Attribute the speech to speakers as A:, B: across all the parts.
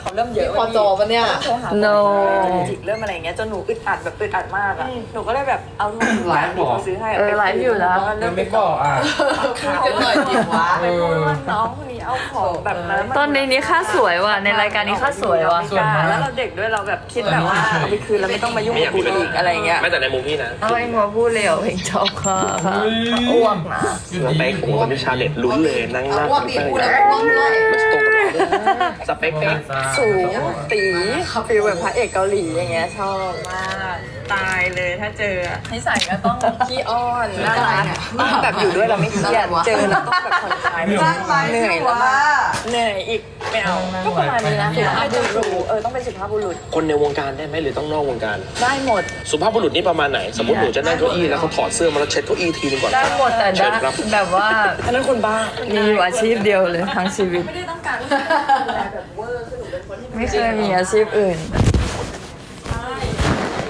A: เขาเริ่มเยอะ
B: พอจอปะเนี่ย
A: โทรหา
C: No
A: จิกเริ่มอะไรอย่างเงี้ยจนหนูอึดอัดแบบอึดอัดมากอะหนูก็เลยแบบเอาโทรศัพท์
D: ไลฟ์เหรอ
A: ซื้อให้
C: เออไลฟ์อยู่นะ
A: แล้วก็
D: ยั
A: เริ่
D: ง
A: ม
D: ไม่บอกอะ
A: ข่าว
B: กันหน่อยดิวะ
A: ไปพูดว่าน้องคนนี้เอาของแบบนั้นมา
C: ตอนนี้นี่ค่าสวยว่ะในรายการนี้ค่าสวยว่ะ
A: ไม่กล้าแล้วเราเด็กด้วยเราแบบคิดแบบว่าเอาไปคืนแล้วไม่ต้องมายุ่งกับกูอีกอะไรเงี้ย
E: ไม่แต่ในมุมพี่นะ
C: เอาเองมาพูดเลยเหรอเพลงชอบค่ะค่ะอ้วกนะ
D: อยู่
E: ส
D: ดี
E: เปคผมกับชาเน็ตลุ้นเลยนั่งหน้า
B: อ้วกดิพูดแล้วอ้วกด้วย
E: สเปคเป๊ะ
A: สูงตีฟิลแบบพระเอกเกาหลีอย่างเงี้ยชอบมากตายเลยถ้าเจอนิสัยก็ต้องขี้อ้อนน่ารักต้องแบบอยู่ด้วยเราไม่เครียดเจอแล้วต้องแบบผ่อนคลายเหนื่อยแล้วมาเหนื่อยอีกไม่เอาก็ประมาณนี้นะสุภาพบุรุษเออต้องเป็นสุภาพบุรุษ
E: คนในวงการได้ไหมหรือต้องนอกวงการ
A: ได้หมด
E: สุภาพบุรุษนี่ประมาณไหน สมมติหนูจะนั่งเก้าอี้แล้วเขาถอดเสื้อมาแล้วเช็ดเก้าอี้ทีนึงก่อน
C: ได้หมดแต่
E: เชิ
C: ได้
E: ญครับ
C: แบบว่า
A: อันนั้นคนบ้า
C: มีอยู่อาชีพเดียวเลยทั้งชีวิต
A: ไม่ได้ต้องการดูแลแบบเวอร์คือหนูเป็นคนที่
C: ไม่เคยมีอาชีพอื่น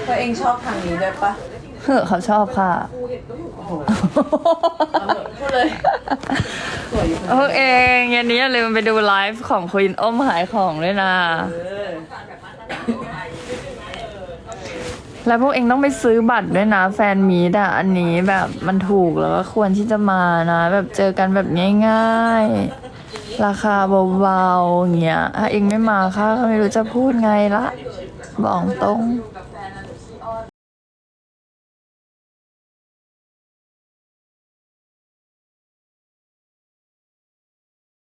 B: ตัวเองชอบทางนี้ด้วยปะ
C: เฮ้อเขาชอบค่ะพวกเองเย็นนี้อย่าลืมไปดูไลฟ์ของค e ีนอ้มขายของด้วยนะแล้วพวกเองต้องไปซื้อบัตรด้วยนะ แฟนมีดอะอันนี้แบบมันถูกแล้วก็ควรที่จะมานะ แบบเจอกันแบบง่าย ๆ ราคาเบาๆอย่างเงี้ยถ้าเองไม่มาค่ะก็ไม่รู้จะพูดไงละ บอกตรง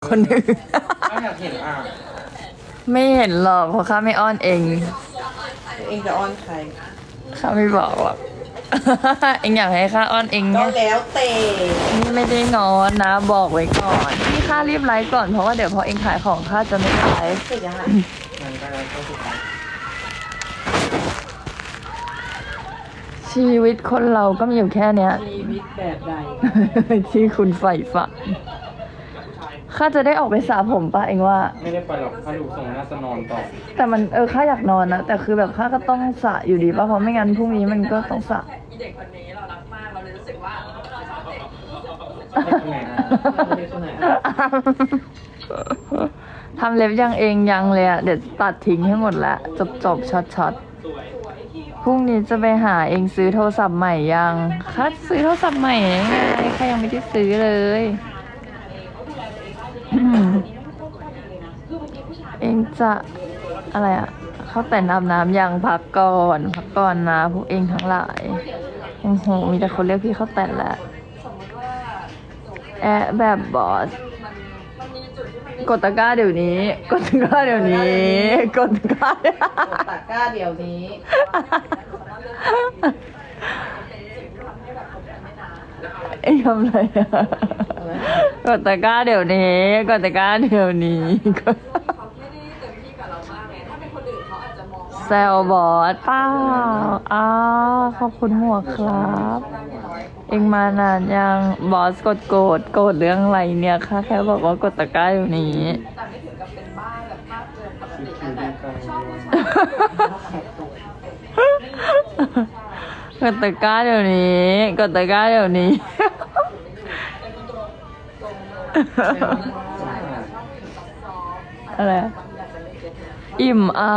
C: คนอื่น
D: ไม่อยากเห็นอะ
C: ไม่เห็นหรอกเพราะข้าไม่อ้อนเอง
B: ตัวเองจะอ้อนใคร
C: ข้าไม่บอกหรอกเองอยากให้ข้าอ้อนเอง
B: ก็
C: เนี่ย
B: แล้วเตะ
C: นี่ไม่ได้งอนนะ บอกไว้ก่อนนี่ ข้ารีบไลฟ์ก่อนเพราะว่าเดี๋ยวพอเองขายของข้าจะไม่ไลฟ์
B: เสร็จยังไง
D: มันก็ต้องสุดท้าย
C: ชีวิตคนเราก็มีอยู่แค่เนี้ย
B: ชีวิตแบบใด
C: ที่คุณใฝ่ฝันข้าจะได้ออกไปสระผมปะเองว่า
D: ไม่ได้ไปหรอกถ้าดูทรงน่าจะนอนต่อ
C: แต่มันเออข้าอยากนอนนะ แต่คือแบบข้าก็ต้องสระอยู่ดีป่ะเพราะไม่งั้นพรุ่งนี้มันก็ต้องสระ
A: เด็กคนนี้เรารักมาก เราเลยรู้สึกว่าเราชอบเด็ก
D: ไม่คนไหนอะไม่คนไหนอะ
C: ทำเล็บยังเองยังเลยอะเดี๋ยวตัดทิ้งให้หมดละจบจบช็อตช็อตพรุ่งนี้จะไปหาเองซื้อโทรศัพท์ใหม่ยังคัดซื้อโทรศัพท์ใหม่ยังไงใครยังไม่ได้ซื้อเลยเองจะอะไรอะเข้าแต่น้ำน้ำยังพักก่อนพักก่อนนะพวกเองทั้งหลายโอ้โหมีแต่คนเรียกพี่เข้าแต่นแหละ แอะแบบบอสกดตะกร้าเดี๋ยวนี้ กดตะกร้าเดี๋ยวนี้ กดตะกร้า
B: ตะกร้าเดี๋ยวนี้
C: ไอ้ทำอะไรอะกดตะกร้าเดี๋ยวนี้ กดตะกร้าเดี๋ยวนี้กดแซลบอสเป้าอ้าวขอบคุณหมวกครับ เองมานานยังบอสกดโกรธโกรธเรื่องอะไรเนี่ยค่ะแค่บอกว่ากดตะกร้าอยู่นี้
D: คือคิวดีกัน
C: กดตะกร้าเดี๋ยวนี้กดตะกร้าเดี๋ยวนี้ อะไรอิ่มอะ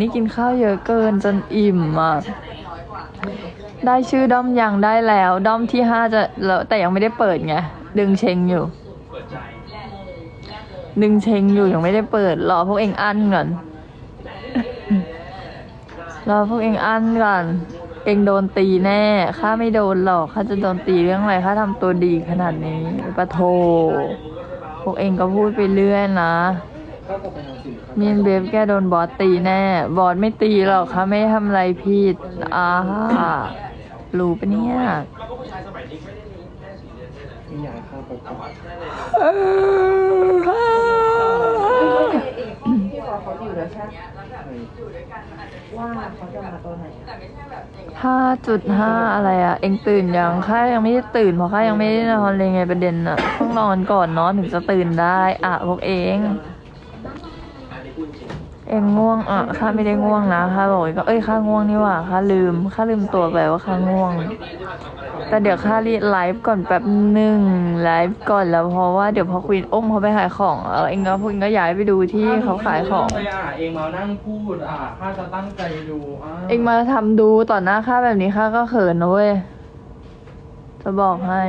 C: นี่กินข้าวเยอะเกินจนอิ่มอะ ได้ชื่อด้อมยังได้แล้ว ด้อมที่ห้าจะแล้วแต่ยังไม่ได้เปิดไง ดึงเชงอยู่ ดึงเชงอยู่ยังไม่ได้เปิด รอพวกเองอั้นก่อน รอพวกเองอั้นก่อน เองโดนตีแน่ ข้าไม่โดนหรอก ข้าจะโดนตีเรื่องอะไรข้าทำตัวดีขนาดนี้ปะโท พวกเองก็พูดไปเรื่อยนะ
D: มินค้า
C: มีนเบฟแกโดนบอสตีแน่ บอสไม่ตีหรอกค่ะไม่ทำอะไรผิดอ่า รู้ปะเนี่ย
D: ที่อยากเข้าไปก่อน
B: พี่บอกเขาอยู่แล้วใช่ไหมว่าเขาจะมาตอนไหนอะ
C: ห้าจุดห้าอะไรอะ เองตื่นยังข้ายังไม่ได้ตื่นเพราะข้ายังไม่ได้นอนเลยไงประเด็นอะต้องนอนก่อนนอนถึงจะตื่นได้ อะพวกเอง เองง่วงอะข้าไม่ได้ง่วงนะข้าบอกก็เอ้ยข้าง่วงนี่หว่าข้าลืมข้าลืมตัวไปว่าข้าง่วง แต่เดี๋ยวข้ารีไลฟ์ก่อนแป๊บหนึ่งไลฟ์ก่อนแล้วเพราะว่าเดี๋ยวพอคุยอ้มเขาไปขายของเออเองก็พูดก็ย้ายไปดูที่เขาขายของ
D: ไปอะเองมานั่งพูดอะข้าจะตั้งใจดูอะ
C: เองมาทำดูต่อหน้าข้าแบบนี้ข้าก็เขินนะเว้ยจะบอกให้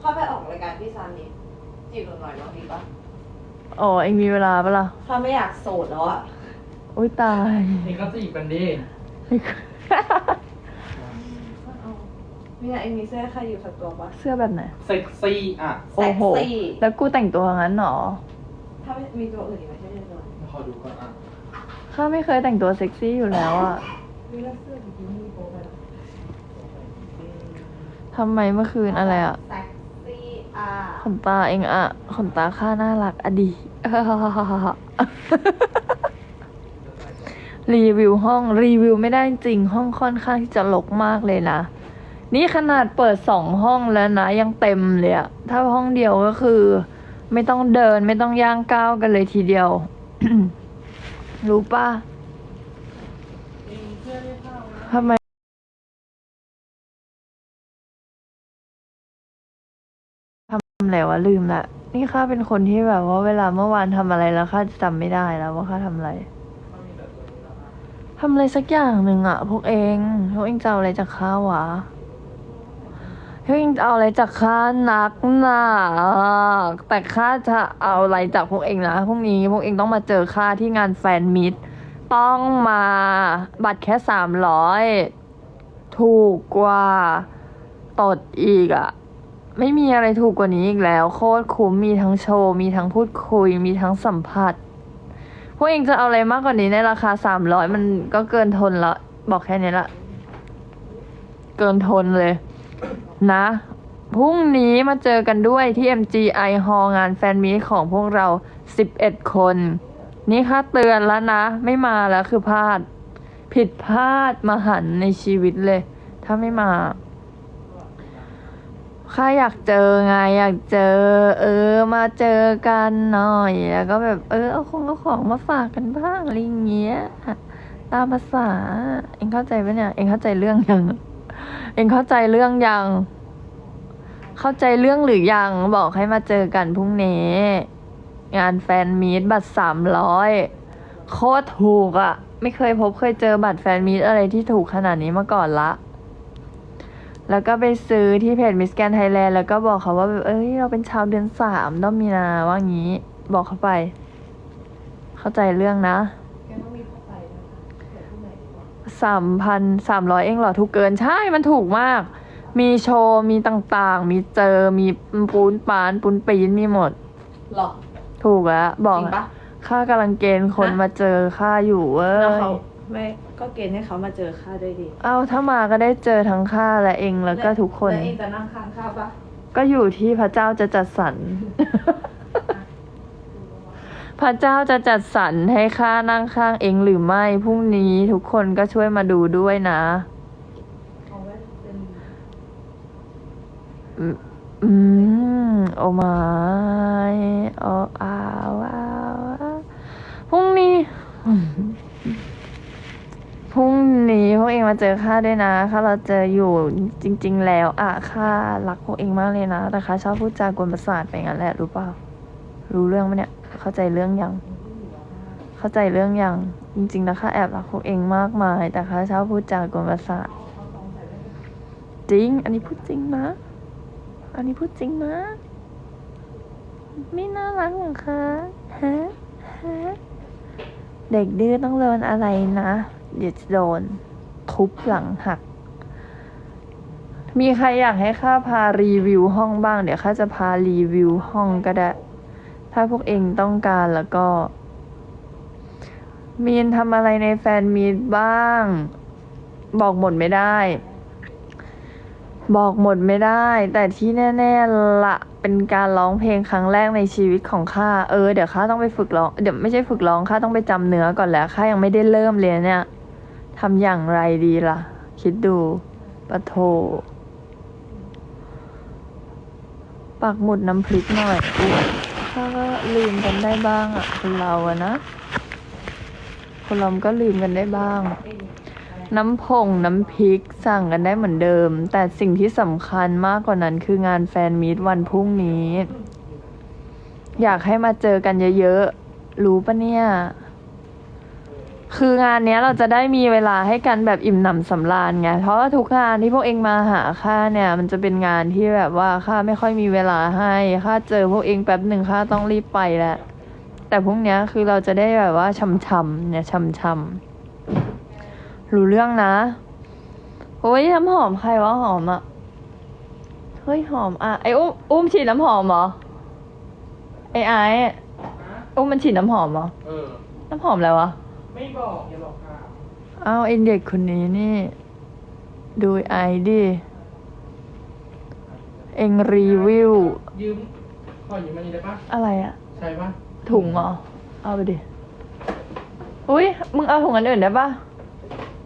B: เข้าไปออกรายการพี่ซานิจีบหนูหน่อยน้องดีปะ
C: อ๋อเองมีเวลาปะล่ะ
B: ถ้าไม่อยากโสดแล้วอะ
C: อุ้ยตาย
D: เองก็จีบกันดิ
B: นี่ไงเอ็มมีเสื้อใครอยู่สักตัวปะ
C: เสื้อแบบไหน
D: เซ็กซี่อะ
C: โอ้โห
B: เซ็กซี่
C: แล้วกูแต่งตัวงั้นเหรอ
B: ถ้าไม่มีตัวอื่นอีกไหมใช่ไหมตัว
D: ขอดูก่อนอะ
C: ข้าไม่เคยแต่งตัวเซ็กซี่อยู่แล้วอะ
B: มีแล้วเสื้อบิกินี่โป๊ไปแล้ว
C: ทำไมเมื่อคืนอะไรอะ
B: เซ็กซี่อะ
C: ขนตาเองอะขนตาข้าน่ารักอดีรีวิวห้องรีวิวไม่ได้จริงห้องค่อนข้างที่จะรกมากเลยนะ นี่ขนาดเปิดสองห้องแล้วนะ ยังเต็มเลยอะถ้าห้องเดียวก็คือ ไม่ต้องเดินไม่ต้องย่างก้าวกันเลยทีเดียว รู้ป่ะทำไม ทำแล้วะลืมละนี่ข้าเป็นคนที่แบบว่าเวลาเมื่อวานทำอะไรแล้วข้าจำไม่ได้แล้วว่าข้าทำอะไรทำอะไรสักอย่างหนึ่งอะพวกเองพวกเองจะเอาอะไรจากข้าวะพวกเองจะเอาอะไรจากข้านักหนาแต่ข้าจะเอาอะไรจากพวกเองนะพรุ่งนี้พวกเองต้องมาเจอข้าที่งานแฟนมิตรต้องมาบัตรแค่สามร้อยถูกกว่าตดอีกอะ ไม่มีอะไรถูกกว่านี้อีกแล้ว โคตรคุ้มมีทั้งโชว์ มีทั้งพูดคุย มีทั้งสัมผัส พวกเองจะเอาอะไรมากกว่านี้ในราคาสามร้อยมันก็เกินทนละ บอกแค่นี้ละ เกินทนเลย นะพรุ่งนี้มาเจอกันด้วยที่ MGI Hall งานแฟนมีของพวกเรา 11 คน นี่ค่าเตือนแล้วนะ ไม่มาแล้วคือพลาด ผิดพลาดมหันในชีวิตเลย ถ้าไม่มา ข้าอยากเจอไงอยากเจอ เออ มาเจอกันหน่อยแล้วก็แบบ เออเอาของเอาของมาฝากกันบ้างอะไรอย่างเงี้ยตามภาษา เองเข้าใจปะเนี่ย เองเข้าใจเรื่องยัง เองเข้าใจเรื่องยัง เข้าใจเรื่องหรือยังบอกให้มาเจอกันพรุ่งนี้ งานแฟนมีตบัตรสามร้อยโคตรถูกอะไม่เคยพบเคยเจอบัตรแฟนมีตอะไรที่ถูกขนาดนี้มาก่อนละ แล้วก็ไปซื้อที่เพจมิสแกนไทยแลนด์แล้วก็บอกเขาว่าแบบเอ้ยเราเป็นชาวเดือนสามด้อมมีนาว่างี้ บอกเขาไป เข้าใจเรื่องนะ
B: แกต้องมีเข้าไปนะคะเดี๋ยวที่ไหนดีวะ
C: สามพันสามร้อยเองเหรอถูกเกินใช่มันถูกมาก มีโชว์มีต่างๆ มีเจอมีปูนปานปูนปีนมีหมด
B: หรอ
C: ถูกแล้วบ
B: จ
C: อก
B: ริงปะ
C: ค่ากำลังเกณฑ์คน
B: ฮะ
C: มาเจอค่าอยู่เว้
B: แล้ว
C: ย
B: เขา ไม่ก็เกณฑ์ให้เขามาเจอข้าด้วยดิ
C: เอาถ้ามาก็ได้เจอทั้งค่าและเองแล้วก็ทุกคน
B: แล้วเองจะนั่งข้างข้าปะ
C: ก็อยู่ที่พระเจ้าจะจัดสรร พระเจ้าจะจัดสรรให้ข้านั่งข้างเองหรือไม่พรุ่งนี้ทุกคนก็ช่วยมาดูด้วยนะ
B: เอาไว้เป็น
C: อืมอืมโอมาโออาวอ้าวอ้าวพรุ่งนี้ พรุ่งนี้พวกเองมาเจอข้าด้วยนะข้าเราเจออยู่จริง ๆ แล้วอะข้ารักพวกเองมากเลยนะแต่ข้าชอบพูดจากวนประสาทไปงั้นแหละรู้เปล่ารู้เรื่องไหมเนี่ย เข้าใจเรื่องยัง เข้าใจเรื่องยังจริงๆแล้วข้าแอบรักพวกเองมากมาย แต่ข้าชอบพูดจากวนประสาทจริง อันนี้พูดจริงนะ อันนี้พูดจริงนะ ไม่น่ารักหรอคะฮะฮะเด็กดื้อต้องโดนอะไรนะเดี๋ยวจะโดน ทุบหลังหัก มีใครอยากให้ข้าพารีวิวห้องบ้าง เดี๋ยวข้าจะพารีวิวห้องก็ได้ ถ้าพวกเองต้องการแล้วก็ มีนทำอะไรในแฟนมีตบ้าง บอกหมดไม่ได้ บอกหมดไม่ได้ แต่ที่แน่ๆละเป็นการร้องเพลงครั้งแรกในชีวิตของข้า เออ เดี๋ยวข้าต้องไปฝึกร้อง เดี๋ยวไม่ใช่ฝึกร้องข้าต้องไปจำเนื้อก่อนแล้วข้ายังไม่ได้เริ่มเลยเนี่ย ทำอย่างไรดีล่ะ คิดดูปะโทปักหมุดน้ำพริกหน่อยอุ๊ยข้าก็ลืมกันได้บ้างอะคนเราอะนะ คนเราก็ลืมกันได้บ้าง น้ำผงน้ำพริกสั่งกันได้เหมือนเดิม แต่สิ่งที่สำคัญมากกว่านั้นคืองานแฟนมีตวันพรุ่งนี้ อยากให้มาเจอกันเยอะๆ รู้ปะเนี่ย คืองานเนี้ยเราจะได้มีเวลาให้กันแบบอิ่มหนำสำราญไง เพราะว่าทุกงานที่พวกเองมาหาข้าเนี่ย มันจะเป็นงานที่แบบว่าข้าไม่ค่อยมีเวลาให้ข้าเจอพวกเองแป๊บหนึ่งข้าต้องรีบไปแล้วแต่พวกเนี้ยคือเราจะได้แบบว่าช่ำๆเนี่ยช่ำๆรู้เรื่องนะโอ้ยน้ำหอมใครวะหอมอะเฮ้ยหอมอะไออุ้มอุ้มฉีดน้ำหอมเหรอไอไออุ้มมันฉีดน้ำหอมเหรอ
D: เออ
C: น้ำหอมอะไรวะ
D: ไม่บอกอย่าบอกค่ะ
C: อ้าวไอเด็กคนนี้นี่ ดูไอดิ เอ็งรีวิว
D: ยืมขอยืมมันนี้ได้ปะ
C: อะไรอะ
D: ใช่ปะ
C: ถุงเหรอเอาไปดิ อุ้ยมึงเอาถุงอันอื่นได้ปะ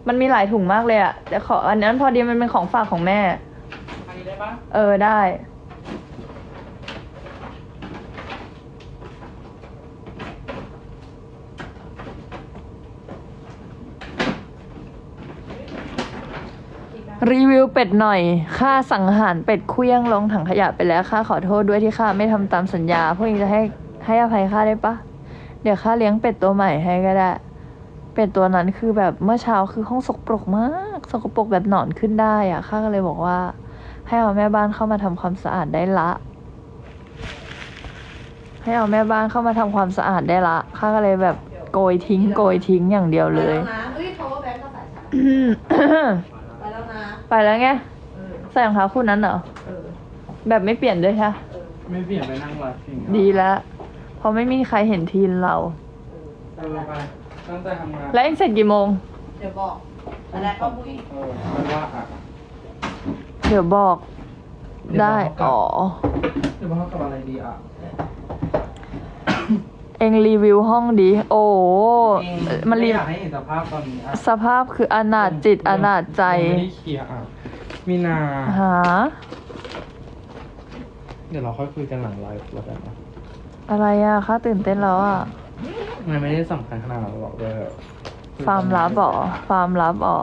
C: มันมีหลายถุงมากเลยอะแต่ขออันนั้นพอดีมันเป็นของฝากของแม่
D: อันนี้ได้ปะ
C: เออได้ รีวิวเป็ดหน่อย ค่าสังหารเป็ดเคลี้ยงลงถังขยะไปแล้วค่าขอโทษด้วยที่ข้าไม่ทำตามสัญญา พวกนี้จะให้ให้อภัยข้าได้ปะ เดี๋ยวข้าเลี้ยงเป็ดตัวใหม่ให้ก็ได้ เป็ดตัวนั้นคือแบบเมื่อเช้าคือห้องสกปรกมาก สกปรกแบบหนอนขึ้นได้อะข้าก็เลยบอกว่า ให้เอาแม่บ้านเข้ามาทำความสะอาดได้ละ ให้เอาแม่บ้านเข้ามาทำความสะอาดได้ละข้าก็เลยแบบโกยทิ้ง โกยทิ้งอย่างเดียวเลย
B: ไปแล้วนะเอ้ย power bank ก็ใส่ฉันไปแล้วนะ
C: ไปแล้วไง
B: เออ
C: ใส่รองเท้าคู่นั้นเหรอ
B: เออ
C: แบบไม่เปลี่ยนด้วยใช่ปะ
D: ไม่เปลี่ยนไปนั่งไลฟ์จริงเหรอ
C: ดีแล้วเพราะไม่มีใครเห็นทีนเรา
D: เออไปตั้งใจทำงาน
C: แล้วเองเสร็จกี่โมง
B: เดี๋ยวบอกอันแรกก็บุ้ย
D: เออไม่ว่าอะ
C: เดี๋ยวบอก
D: เดี๋ยว
C: ได้
D: บอกกลับ
C: อ๋อ
D: เดี๋ยวมาเข้ากับอะไรดีอะ
C: เองรีวิวห้องดี โอ้โหมันรี
D: ไอยากให้เห็นสภาพตอนนี้อะ
C: สภาพคืออนาจจิตอนาจใจ
D: ยังไม่ได้เคลียร์อะมีนา
C: หา
D: เดี๋ยวเราค่อยคุยกันหลังไลฟ์แล้วกันนะ
C: อะไรอะข้าตื่นเต้นแล้วอะ
D: มันไม่ได้สำคัญขนาดนั้นหรอกเลย
C: ฟาร์มลับอ๋อฟาร์มลับอ๋อ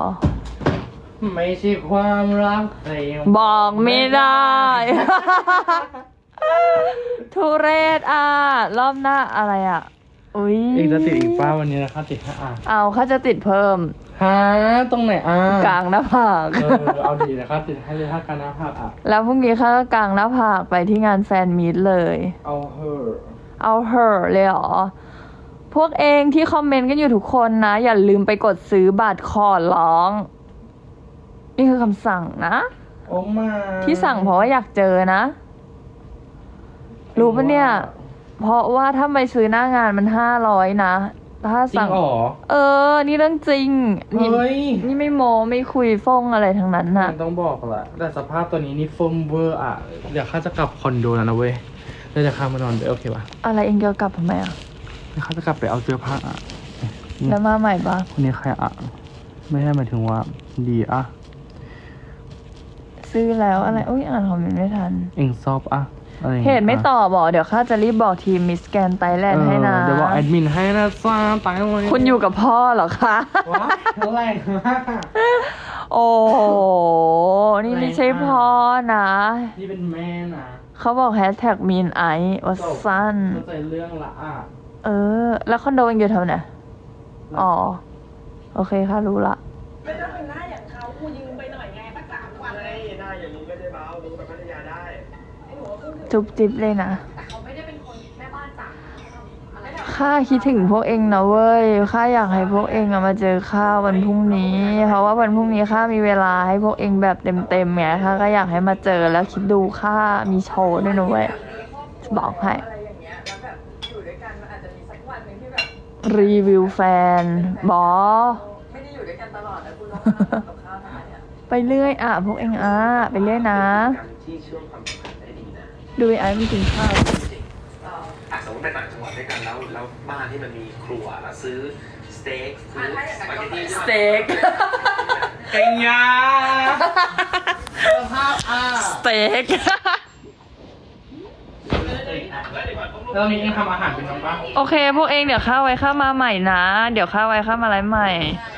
D: ไม่ใช่ความรักแต่ยัง
C: บอกไม่ได้ ทุเรศอะ รอบหน้าอะไรอะ อุ้ย
D: อีกจะติดอีกป้าวันนี้นะคะติดห้าอะ
C: เอาข้าจะติดเพิ่ม
D: ฮะตรงไหนอะ
C: กลางหน้าผาก
D: เออเอาดีนะครับติดให้เลยถ้าการน้ำผักอะ
C: แล้วพรุ่งนี้ข้าก็กลางหน้าผากไปที่งานแฟนมีตเลย
D: เอาเหอะ
C: เอาเหอะเลยเหรอ พวกเองที่คอมเมนต์กันอยู่ทุกคนนะ อย่าลืมไปกดซื้อบัตรขอร้อง นี่คือคำสั่งนะ
D: โอ้มา
C: ที่สั่งเพราะว่าอยากเจอนะ รู้ปะเนี่ย เพราะว่าถ้าไปซื้อหน้างานมันห้าร้อยนะ ถ้า
D: จริ
C: สั่
D: ง
C: ง
D: เหรอ
C: เออ นี่เรื่องจริง นี่
D: เฮ้ย
C: นี่ไม่โมไม่คุยฟ้องอะไรทั้งนั้นน่ะ
D: มันต้องบอกแหละแต่สภาพตัวนี้นี่เฟิร์มเวอร์อะ เดี๋ยวข้าจะกลับคอนโดแล้วนะเว้ยแล้วเดี๋ยวข้ามานอนด้วยโอเคปะ
C: อะไรเองเกี่ยวกับทำไมอะ
D: เดี๋ยวข้าจะกลับไปเอาเสื้อผ้าอะ
C: แล้วมาใหม่ปะ
D: คนนี้ใครอะ ไม่ใช่หมายถึงว่า ดีอะ
C: ซื้อแล้วอะไรอุ้ยอ่านคอมเมนต์ไม่ทัน
D: เองซอบอะ อะไรอย่าง
C: เห
D: งี้ย
C: ตุไม่ตอบบอกเดี๋ยวข้าจะรีบบอกทีมมิสแกนไตแลนด์ให้นะ
D: เออเดี๋ยวบอกแอดมินให้นะจ้าตายเลย
C: คุณอยู่กับพ่อเหรอคะ
D: ว้ายเท่าไหร่มาก
C: โอ้โห นี่ไม่ใช่พ่อนะ
D: นี่เป็นแม่นะ
C: เขาบอกแฮชแท็กมีนไอวัสซัน
D: เข้าใจเรื่องละอะ
C: เออ แล้วคอนโดยังอยู่แถวไหน อ๋อ โอเคค่ะรู้ละ
B: ไม่ต้องเป็นหน้าอย่างเขากูยืมไปหน่
C: จุ๊บจิ๊บเลยนะ
B: แต่เขาไม่ได้เป็นคนแม่บ้านจ๋าอะไรแบบ
C: ข้าคิดถึงพวกเองนะเว้ยข้าอยากให้พวกเองอะมาเจอข้าวันพรุ่งนี้ เพราะว่าวันพรุ่งนี้ข้ามีเวลาให้พวกเองแบบเต็มๆไงข้าก็อยากให้มาเจอแล้วคิดดูข้ามีโชว์ด้วยนะเว้ยจะบอกให้
A: อะไรอย่างเงี้ยแล้วแบบอยู่ด้วยกันมันอาจจะมีสักวันหนึ่งที่แบบ
C: รีวิวแฟนบอ
A: ไม่ได้อยู่ด้วยกันตลอดแต่คุณต้องมาทำกับข้าวทำไมอะ
C: ไปเรื่อยอะพวกเองอะไปเรื่อยนะ
E: ด้ดีนะ
C: ดูไอ้ไอ้มันกินข้าว
E: จริงๆอะสมมติไปต่างจังหวัดด้วยกันแล้วแล้วบ้านที่มันมีครัวแล้วซื้อสเต็กซื้อสปาเกตตี้
C: สเต็ก
D: เก่งยาสภาพอะ
C: สเต็ก
E: เฮ้ยเดี๋ยวก่อนผม
D: แล้วตอนนี้เองทำอาหารเป็นน้องปะ
C: โอเค พวกเองเดี๋ยวข้าไว้ข้ามาใหม่นะ เดี๋ยวข้าไว้ข้ามาไลฟ์ใหม่
D: ไ